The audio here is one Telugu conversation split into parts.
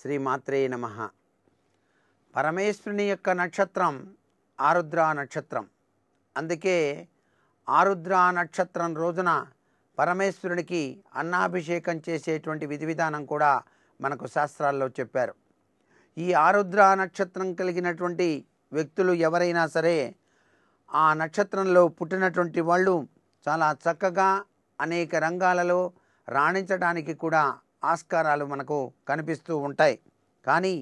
శ్రీమాత్రే నమ. పరమేశ్వరుని యొక్క నక్షత్రం ఆరుద్ర నక్షత్రం. అందుకే ఆరుద్ర నక్షత్రం రోజున పరమేశ్వరునికి అన్నాభిషేకం చేసేటువంటి విధి విధానం కూడా మనకు శాస్త్రాల్లో చెప్పారు. ఈ ఆరుద్ర నక్షత్రం కలిగినటువంటి వ్యక్తులు ఎవరైనా సరే ఆ నక్షత్రంలో పుట్టినటువంటి వాళ్ళు చాలా చక్కగా అనేక రంగాలలో రాణించడానికి కూడా ఆస్కారాలు మనకు కనిపిస్తూ ఉంటాయి. కానీ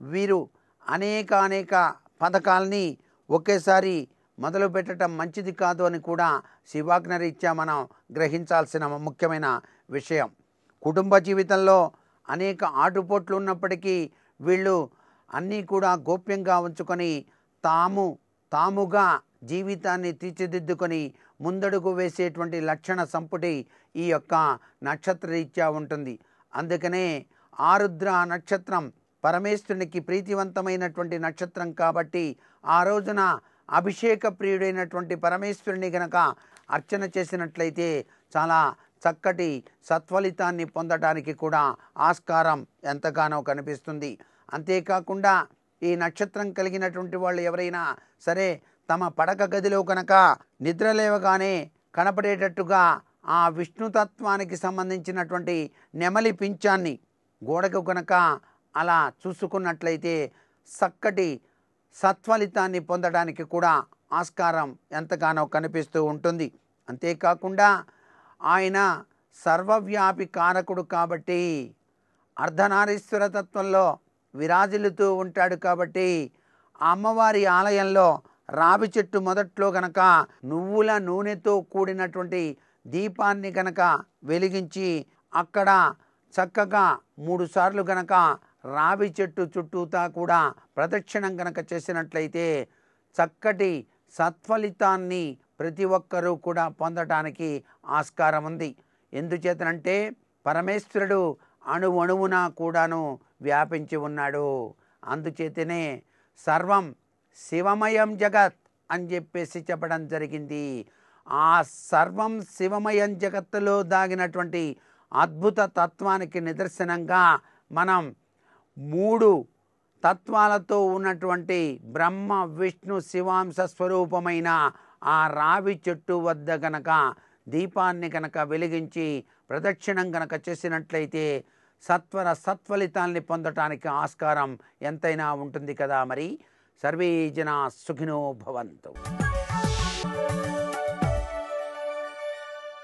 వీరు అనేక అనేక పథకాలని ఒకేసారి మొదలు పెట్టడం మంచిది కాదు అని కూడా శివాజ్ఞరీత్యా మనం గ్రహించాల్సిన ముఖ్యమైన విషయం. కుటుంబ జీవితంలో అనేక ఆటుపోట్లు ఉన్నప్పటికీ వీళ్ళు అన్నీ కూడా గోప్యంగా ఉంచుకొని తాము తాముగా జీవితాన్ని తీర్చిదిద్దుకొని ముందడుగు వేసేటువంటి లక్షణ సంపుటి ఈ యొక్క నక్షత్రరీత్యా ఉంటుంది. అందుకనే ఆరుద్ర నక్షత్రం పరమేశ్వరునికి ప్రీతివంతమైనటువంటి నక్షత్రం కాబట్టి ఆ రోజున అభిషేక ప్రియుడైనటువంటి పరమేశ్వరుని గనక అర్చన చేసినట్లయితే చాలా చక్కటి సత్ఫలితాన్ని పొందటానికి కూడా ఆస్కారం ఎంతగానో కనిపిస్తుంది. అంతేకాకుండా ఈ నక్షత్రం కలిగినటువంటి వాళ్ళు ఎవరైనా సరే తమ పడక గదిలో కనుక నిద్రలేవగానే కనపడేటట్టుగా ఆ విష్ణుతత్వానికి సంబంధించినటువంటి నెమలి పింఛాన్ని గోడకు కనుక అలా చూసుకున్నట్లయితే చక్కటి సత్ఫలితాన్ని పొందడానికి కూడా ఆస్కారం ఎంతగానో కనిపిస్తూ ఉంటుంది. అంతేకాకుండా ఆయన సర్వవ్యాపి కారకుడు కాబట్టి అర్ధనారీశ్వర తత్వంలో విరాజిల్లుతూ ఉంటాడు కాబట్టి అమ్మవారి ఆలయంలో రావి చెట్టు మొదట్లో గనక నువ్వుల నూనెతో కూడినటువంటి దీపాన్ని గనక వెలిగించి అక్కడ చక్కగా మూడుసార్లు గనక రావి చెట్టు చుట్టూతా కూడా ప్రదక్షిణం గనక చేసినట్లయితే చక్కటి సత్ఫలితాన్ని ప్రతి ఒక్కరూ కూడా పొందటానికి ఆస్కారం ఉంది. ఎందుచేతనంటే పరమేశ్వరుడు అణు అణువున కూడాను వ్యాపించి ఉన్నాడు. అందుచేతనే సర్వం శివమయం జగత్ అని చెప్పేసి చెప్పడం జరిగింది. ఆ సర్వం శివమయం జగత్తులో దాగినటువంటి అద్భుత తత్వానికి నిదర్శనంగా మనం మూడు తత్వాలతో ఉన్నటువంటి బ్రహ్మ విష్ణు శివాంశ స్వరూపమైన ఆ రావి చెట్టు వద్ద గనక దీపాన్ని గనక వెలిగించి ప్రదక్షిణం గనక చేసినట్లయితే సత్వర సత్ఫలితాల్ని పొందటానికి ఆస్కారం ఎంతైనా ఉంటుంది కదా మరి. సర్వే జనా సుఖినో భవంతు.